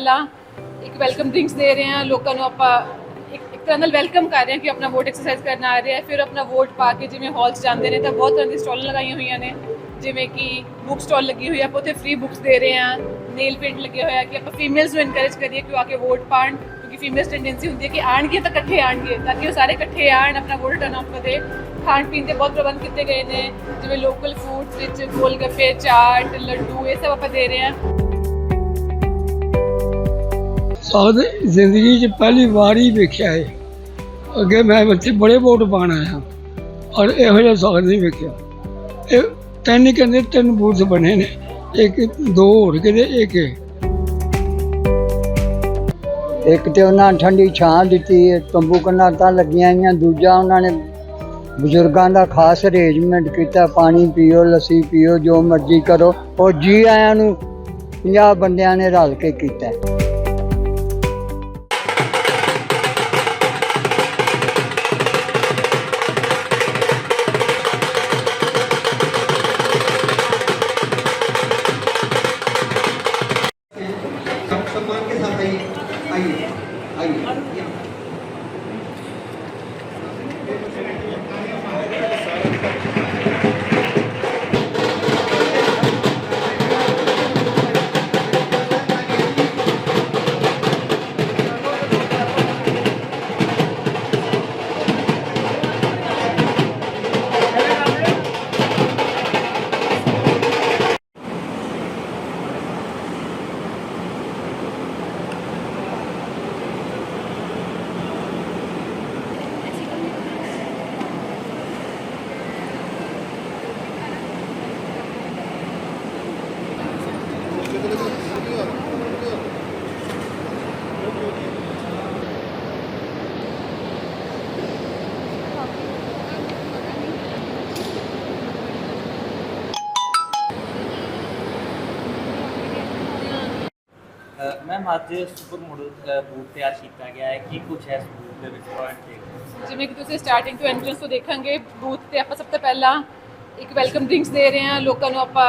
ਪਹਿਲਾਂ ਇੱਕ welcome drinks ਦੇ ਰਹੇ ਹਾਂ, ਲੋਕਾਂ ਨੂੰ ਆਪਾਂ ਇੱਕ ਇੱਕ ਤਰ੍ਹਾਂ ਨਾਲ ਵੈਲਕਮ ਕਰ ਰਹੇ ਹਾਂ ਕਿ ਆਪਣਾ ਵੋਟ ਐਕਸਰਸਾਈਜ਼ ਕਰਨ ਆ ਰਿਹਾ ਆ, ਫਿਰ ਆਪਣਾ ਵੋਟ ਪਾ ਕੇ ਜਿਵੇਂ ਹਾਲ 'ਚ ਜਾਂਦੇ ਨੇ ਤਾਂ ਬਹੁਤ ਤਰ੍ਹਾਂ ਦੀ ਸਟਾਲ ਲਗਾਈਆਂ ਹੋਈਆਂ ਨੇ, ਜਿਵੇਂ ਕਿ ਬੁੱਕ ਸਟਾਲ ਲੱਗੀ ਹੋਈ ਹੈ ਆਪਾਂ ਉੱਥੇ ਫ੍ਰੀ ਬੁੱਕਸ ਦੇ ਰਹੇ ਹਾਂ ਨੇਲ ਪੇਂਟ ਲੱਗੇ ਹੋਇਆ ਕਿ ਆਪਾਂ ਫੀਮੇਲਸ ਨੂੰ ਇਨਕਰੇਜ ਕਰੀਏ ਕਿ ਉਹ ਆ ਕੇ ਵੋਟ ਪਾਣ ਕਿਉਂਕਿ ਫੀਮੇਲਸ ਟੈਂਡੈਂਸੀ ਹੁੰਦੀ ਹੈ ਕਿ ਆਣਗੇ ਤਾਂ ਇਕੱਠੇ ਆਣਗੇ ਤਾਂ ਕਿ ਉਹ ਸਾਰੇ ਇਕੱਠੇ ਆਣ ਆਪਣਾ ਵੋਟ ਟਰਨ ਆਊਟ ਕਰੇ ਖਾਣ ਪੀਣ ਦੇ ਬਹੁਤ ਪ੍ਰਬੰਧ ਕੀਤੇ ਗਏ ਨੇ, ਜਿਵੇਂ ਲੋਕਲ ਫੂਡਸ ਵਿੱਚ ਗੋਲ ਗੱਪੇ, ਚਾਟ, ਲੱਡੂ, ਇਹ ਸਭ ਆਪਾਂ ਦੇ ਰਹੇ ਹਾਂ। ਸਾਧ ਜ਼ਿੰਦਗੀ 'ਚ ਪਹਿਲੀ ਵਾਰ ਹੀ ਵੇਖਿਆ ਹੈ ਅੱਗੇ ਮੈਂ ਇੱਥੇ ਬੜੇ ਵੋਟ ਪਾਣ ਆਇਆ। ਔਰ ਇਹੋ ਜਿਹਾ ਸਾਧ ਨਹੀਂ ਵੇਖਿਆ। ਇਹ ਤਿੰਨ ਹੀ ਕਹਿੰਦੇ ਤਿੰਨ ਬੂਥ ਬਣੇ ਨੇ। ਇੱਕ, ਦੋ ਹੋਰ ਕਹਿੰਦੇ ਇੱਕ ਇਹ। ਇੱਕ ਤੇ ਉਹਨਾਂ ਠੰਡੀ ਛਾਂ ਦਿੱਤੀ ਹੈ ਤੰਬੂ ਕਨਾਤਾਂ ਲੱਗੀਆਂ ਹੋਈਆਂ। ਦੂਜਾ ਉਹਨਾਂ ਨੇ ਬਜ਼ੁਰਗਾਂ ਦਾ ਖਾਸ ਅਰੇਂਜਮੈਂਟ ਕੀਤਾ, ਪਾਣੀ ਪੀਓ, ਲੱਸੀ ਪੀਓ, ਜੋ ਮਰਜ਼ੀ ਕਰੋ। ਉਹ ਜੀ ਆਇਆਂ ਨੂੰ 50 ਬੰਦਿਆਂ ਨੇ ਰਲ ਕੇ ਕੀਤਾ। ਮੈਮ, ਅੱਜ ਸੁਪਰ ਮਾਡਲ ਬੂਟ ਤਿਆਰ ਕੀਤਾ ਗਿਆ ਹੈ। ਕੀ ਕੁਝ ਹੈ ਬੂਟ ਦੇ ਵਿੱਚ ਪੁਆਇੰਟ ਜਿਵੇਂ ਕਿ ਤੁਸੀਂ ਸਟਾਰਟਿੰਗ ਤੋਂ ਐਂਟਰੈਂਸ ਤੋਂ ਦੇਖਾਂਗੇ ਬੂਥ ਤੇ ਆਪਾਂ ਸਭ ਤੋਂ ਪਹਿਲਾਂ ਇੱਕ ਵੈਲਕਮ ਡਰਿੰਕਸ ਦੇ ਰਹੇ ਹਾਂ। ਲੋਕਾਂ ਨੂੰ ਆਪਾਂ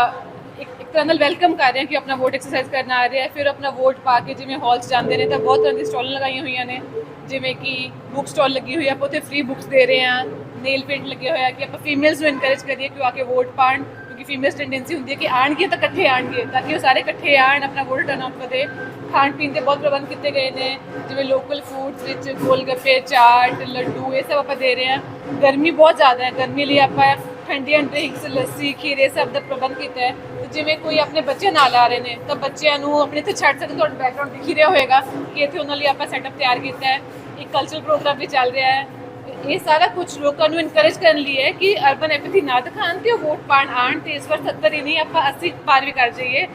ਇੱਕ ਇੱਕ ਤਰ੍ਹਾਂ ਨਾਲ ਵੈਲਕਮ ਕਰ ਰਹੇ ਹਾਂ ਕਿ ਆਪਣਾ ਵੋਟ ਐਕਸਰਸਾਈਜ਼ ਕਰਨ ਆ ਰਿਹਾ ਆ ਫਿਰ ਆਪਣਾ ਵੋਟ ਪਾ ਕੇ ਜਿਵੇਂ ਹਾਲ 'ਚ ਜਾਂਦੇ ਨੇ, ਤਾਂ ਬਹੁਤ ਤਰ੍ਹਾਂ ਦੀ ਸਟਾਲਾਂ ਲਗਾਈਆਂ ਹੋਈਆਂ ਨੇ। ਜਿਵੇਂ ਕਿ ਬੁੱਕ ਸਟਾਲ ਲੱਗੀ ਹੋਈ ਆ, ਆਪਾਂ ਉੱਥੇ ਫ੍ਰੀ ਬੁੱਕਸ ਦੇ ਰਹੇ ਹਾਂ। ਨੇਲ ਪੇਂਟ ਲੱਗੇ ਹੋਇਆ ਕਿ ਆਪਾਂ ਫੀਮੇਲਸ ਨੂੰ ਇਨਕਰੇਜ ਕਰੀਏ ਕਿ ਉਹ ਆ ਕੇ ਵੋਟ ਪਾਣ। ਕਿਉਂਕਿ ਫੀਮੇਲਸ ਟੈਂਡੈਂਸੀ ਹੁੰਦੀ ਹੈ ਕਿ ਆਣਗੇ ਤਾਂ ਇਕੱਠੇ ਆਣਗੇ ਤਾਂ ਕਿ ਉਹ ਸਾਰੇ ਇਕੱਠੇ ਆਣ ਆਪਣਾ ਵੋਟ ਟਰਨ ਆਊਟ ਕਰਦੇ ਖਾਣ ਪੀਣ ਦੇ ਬਹੁਤ ਪ੍ਰਬੰਧ ਕੀਤੇ ਗਏ ਨੇ, ਜਿਵੇਂ ਲੋਕਲ ਫੂਡਸ ਵਿੱਚ ਗੋਲ ਗੱਪੇ ਚਾਟ, ਲੱਡੂ, ਇਹ ਸਭ ਆਪਾਂ ਦੇ ਰਹੇ ਹਾਂ। ਗਰਮੀ ਬਹੁਤ ਜ਼ਿਆਦਾ ਹੈ, ਗਰਮੀ ਲਈ ਆਪਾਂ ਠੰਡੀਆਂ ਡਰਿੰਕਸ ਲੱਸੀ, ਖੀਰੇ ਸਭ ਦਾ ਪ੍ਰਬੰਧ ਕੀਤਾ ਹੈ। ਜਿਵੇਂ ਕੋਈ ਆਪਣੇ ਬੱਚੇ ਨਾਲ ਆ ਰਹੇ ਨੇ, ਤਾਂ ਬੱਚਿਆਂ ਨੂੰ ਆਪਣੇ ਇੱਥੇ ਛੱਡ ਸਕਣ ਤੁਹਾਡਾ ਬੈਕਗ੍ਰਾਉਂਡ ਦਿਖ ਰਿਹਾ ਹੋਵੇਗਾ ਕਿ ਇੱਥੇ ਉਹਨਾਂ ਲਈ ਆਪਾਂ ਸੈਟਅਪ ਤਿਆਰ ਕੀਤਾ ਹੈ। ਇੱਕ ਕਲਚਰਲ ਪ੍ਰੋਗਰਾਮ ਵੀ ਚੱਲ ਰਿਹਾ ਹੈ। ਇਹ ਸਾਰਾ ਕੁਝ ਲੋਕਾਂ ਨੂੰ ਇਨਕਰੇਜ ਕਰਨ ਲਈ ਹੈ ਕਿ ਅਰਬਨ ਐਪਥੀ ਨਾ ਦਿਖਾਣ ਤੇ ਵੋਟ ਪਾਣ ਆਣ ਤੇ ਇਸ ਵਾਰ 70 ਹੀ ਨਹੀਂ ਆਪਾਂ 80 ਪਾਰ ਵੀ ਕਰ ਜਾਈਏ।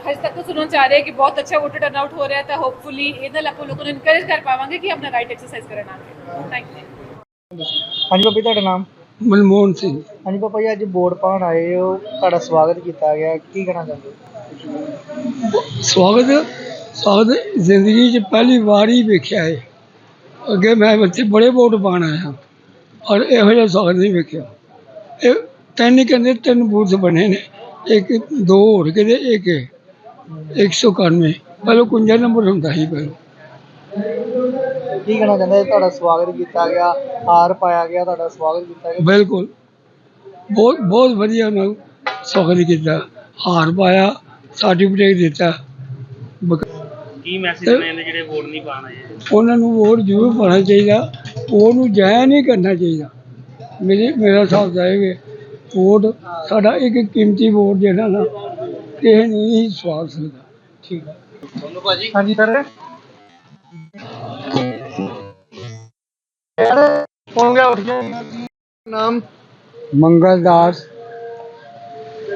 ਹਜੇ ਤੱਕ ਤਾਂ ਸੁਣਨ ਚ ਆ ਰਿਹਾ ਕਿ ਬਹੁਤ ਅੱਛਾ ਵੋਟਰ ਟਰਨ ਆਊਟ ਹੋ ਰਿਹਾ ਹੈ ਤਾਂ ਹੋਪਫੁਲੀ ਇਹਦੇ ਨਾਲ ਆਪਾਂ ਲੋਕਾਂ ਨੂੰ ਇਨਕਰੇਜ ਕਰ ਪਾਵਾਂਗੇ ਕਿ ਆਪਣਾ ਰਾਈਟ ਐਕਸਰਸਾਈਜ਼ ਕਰਨ ਆਗੇ ਥੈਂਕ ਯੂ ਹਾਂਜੀ ਬਾਬਾ ਤੁਹਾਡਾ ਨਾਮ? ਮਨਮੋਹਨ ਸਿੰਘ। ਹਾਂਜੀ ਬਾਬਾ ਜੀ ਅੱਜ ਵੋਟ ਪਾਉਣ ਆਏ ਹੋ ਤੁਹਾਡਾ ਸਵਾਗਤ ਕੀਤਾ ਗਿਆ ਕੀ ਕਹਿਣਾ ਚਾਹੁੰਦੇ ਸਵਾਗਤ ਸਾਧ ਜ਼ਿੰਦਗੀ 'ਚ ਪਹਿਲੀ ਵਾਰ ਹੀ ਵੇਖਿਆ ਹੈ। ਅੱਗੇ ਮੈਂ ਬੱਚੇ ਬੜੇ ਵੋਟ ਪਾਣ ਆਇਆ ਔਰ ਇਹੋ ਜਿਹਾ ਸਾਧ ਨਹੀਂ ਵੇਖਿਆ। ਇਹ ਤਿੰਨ ਹੀ ਕਹਿੰਦੇ ਤਿੰਨ ਬੂਥ ਬਣੇ ਨੇ ਇੱਕ ਦੋ ਹੋਰ ਕਿਤੇ ਇੱਕ ਇਹ। 191 ਪਹਿਲਾਂ 51 ਨੰਬਰ ਹੁੰਦਾ ਸੀ ਪਹਿਲਾਂ। ਕੀ ਕਹਿਣਾ ਚਾਹੁੰਦੇ? ਤੁਹਾਡਾ ਸਵਾਗਤ ਕੀਤਾ ਗਿਆ ਹਾਰ ਪਾਇਆ ਗਿਆ ਤੁਹਾਡਾ ਸਵਾਗਤ ਕੀਤਾ ਗਿਆ। ਬਿਲਕੁਲ। ਬਹੁਤ ਬਹੁਤ ਵਧੀਆ ਨਾਲ ਸਵਾਗਤ ਕੀਤਾ। ਹਾਰ ਪਾਇਆ ਸਰਟੀਫਿਕੇਟ ਦਿੱਤਾ। ਕੀ ਮੈਸੇਜ ਇਹ- ਦੇਣ ਦੇ ਜਿਹੜੇ ਵੋਟ ਨਹੀਂ ਪਾਣ ਆਏ ਉਹਨਾਂ ਨੂੰ ਵੋਟ ਜ਼ਰੂਰ ਪਾਉਣਾ ਚਾਹੀਦਾ। ਉਹਨੂੰ ਜਾਇਆ ਨਹੀਂ ਕਰਨਾ ਚਾਹੀਦਾ। ਮੇਰੇ ਮੇਰਾ ਹਿਸਾਬ ਦਾ ਇਹ ਹੈ ਵੋਟ ਸਾਡਾ ਇੱਕ ਕੀਮਤੀ ਵੋਟ ਜਿਹੜਾ ਨਾ ਕਿਸੇ ਨੂੰ ਨਹੀਂ ਸਵਾਲ ਸਕਦਾ। ਠੀਕ ਹੈ। ਬੋਲੋ ਭਾਜੀ? ਹਾਂਜੀ ਸਰ ਹੋ ਗਿਆ ਉੱਠ ਗਿਆ ਨਾਮ? ਮੰਗਲਦਾਸ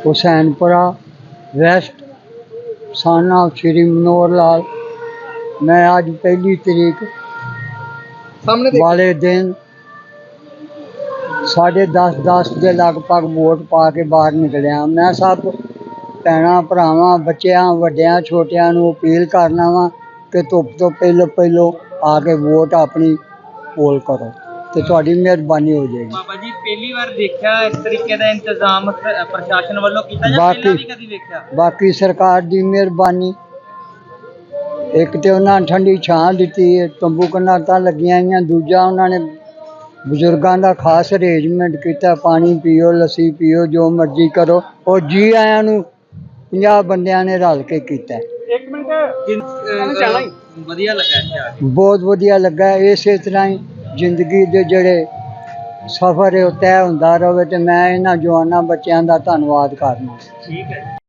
ਹੁਸੈਨਪੁਰਾ ਵੈਸਟ ਸਾਨਾ ਸ਼੍ਰੀ ਮਨੋਹਰ ਲਾਲ। ਮੈਂ ਅੱਜ ਪਹਿਲੀ ਤਰੀਕ ਸਾਹਮਣੇ ਦੇਖ। ਵਾਲੇ ਦਿਨ ਸਾਢੇ 10 10 ਦੇ ਲਗਭਗ ਵੋਟ ਪਾ ਕੇ ਬਾਹਰ ਨਿਕਲਿਆ। ਮੈਂ ਸਭ ਭੈਣਾਂ ਭਰਾਵਾਂ ਬੱਚਿਆਂ ਵੱਡਿਆਂ ਛੋਟਿਆਂ ਨੂੰ ਅਪੀਲ ਕਰਨਾ ਵਾਂ ਕਿ ਧੁੱਪ ਤੋਂ ਪਹਿਲੋਂ ਪਹਿਲੋਂ ਆ ਕੇ ਵੋਟ ਆਪਣੀ ਪੋਲ ਕਰੋ ਤੇ ਤੁਹਾਡੀ ਮਿਹਰਬਾਨੀ ਹੋ ਜਾਏਗੀ। ਬਾਬਾ ਜੀ ਪਹਿਲੀ ਵਾਰ ਦੇਖਿਆ ਇਸ ਤਰੀਕੇ ਦਾ ਇੰਤਜ਼ਾਮ ਪ੍ਰਸ਼ਾਸਨ ਵੱਲੋਂ ਕੀਤਾ ਜਾਂ ਬਾਕੀ- ਪਹਿਲਾਂ ਵੀ ਕਦੀ ਵੇਖਿਆ? ਬਾਕੀ ਸਰਕਾਰ ਦੀ ਮਿਹਰਬਾਨੀ ਇੱਕ ਤੇ ਉਹਨਾਂ ਨੇ ਠੰਡੀ ਛਾਂ ਦਿੱਤੀ ਹੈ ਤੰਬੂ ਕਨਾਤਾਂ ਲੱਗੀਆਂ ਹੋਈਆਂ ਦੂਜਾ ਉਹਨਾਂ ਨੇ ਬਜ਼ੁਰਗਾਂ ਦਾ ਖਾਸ ਅਰੇਂਜਮੈਂਟ ਕੀਤਾ ਪਾਣੀ ਪੀਓ ਲੱਸੀ ਪੀਓ ਜੋ ਮਰਜ਼ੀ ਕਰੋ। ਉਹ ਜੀ ਆਇਆਂ ਨੂੰ 50 ਬੰਦਿਆਂ ਨੇ ਰਲ ਕੇ ਕੀਤਾ। ਹੈ। ਵਧੀਆ ਲੱਗਾ ਇੱਥੇ ਆ ਕੇ। ਬਹੁਤ ਵਧੀਆ ਲੱਗਾ ਇਸੇ ਤਰ੍ਹਾਂ ਹੀ ਜ਼ਿੰਦਗੀ ਦੇ ਜਿਹੜੇ ਸਫ਼ਰ ਹੈ ਉਹ ਤੈਅ ਹੁੰਦਾ ਰਹੇ ਤੇ ਮੈਂ ਇਹਨਾਂ ਜਵਾਨਾਂ ਬੱਚਿਆਂ ਦਾ ਧੰਨਵਾਦ ਕਰਨਾ। ਠੀਕ ਹੈ